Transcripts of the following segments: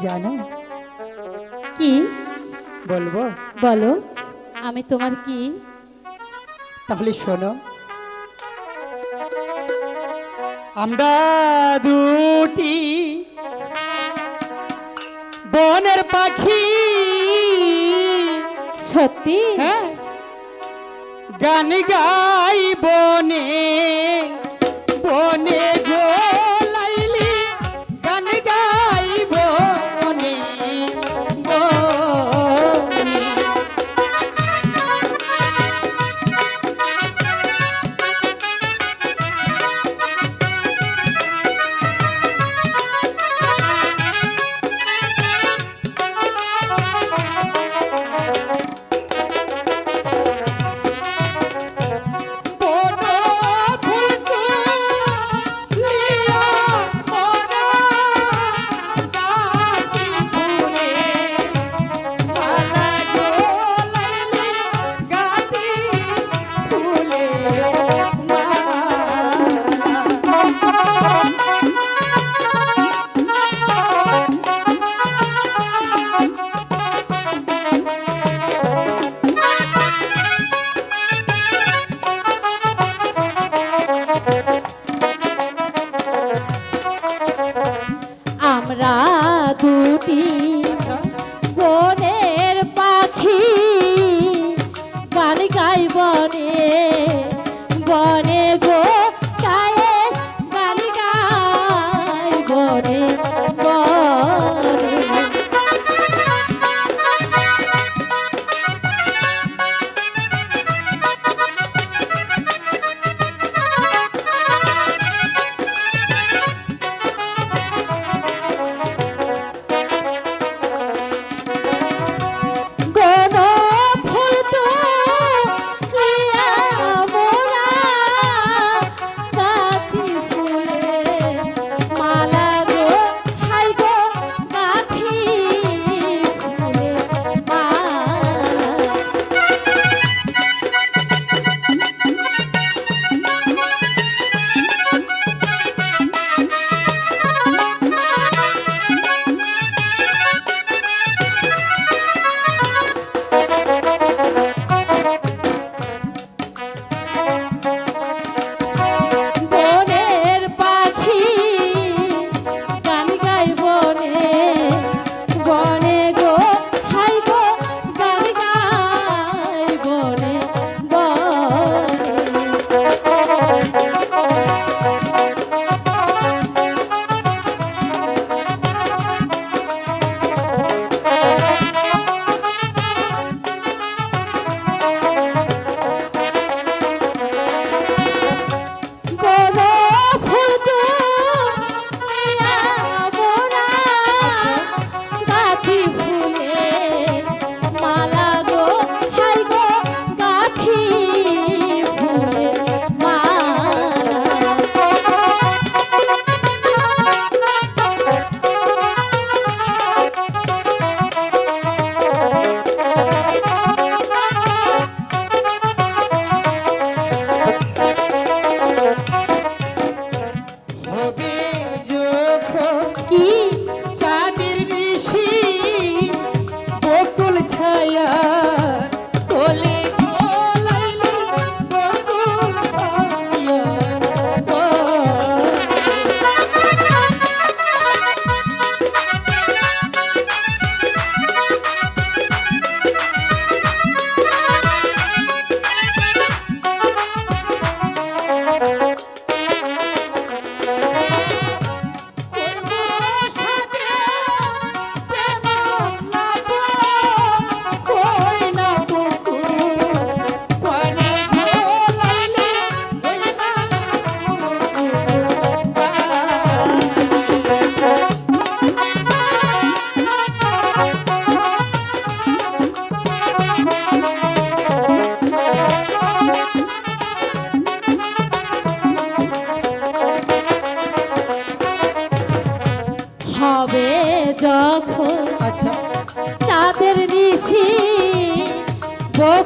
জানো? কি? বলব? বলো। আমি তোমার কি? তাহলে শোনো। আমরা দুটি বনের পাখি। সত্যি? হ্যাঁ। গান গাই বনে বনে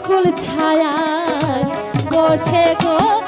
বকুল ছায়া বসে গো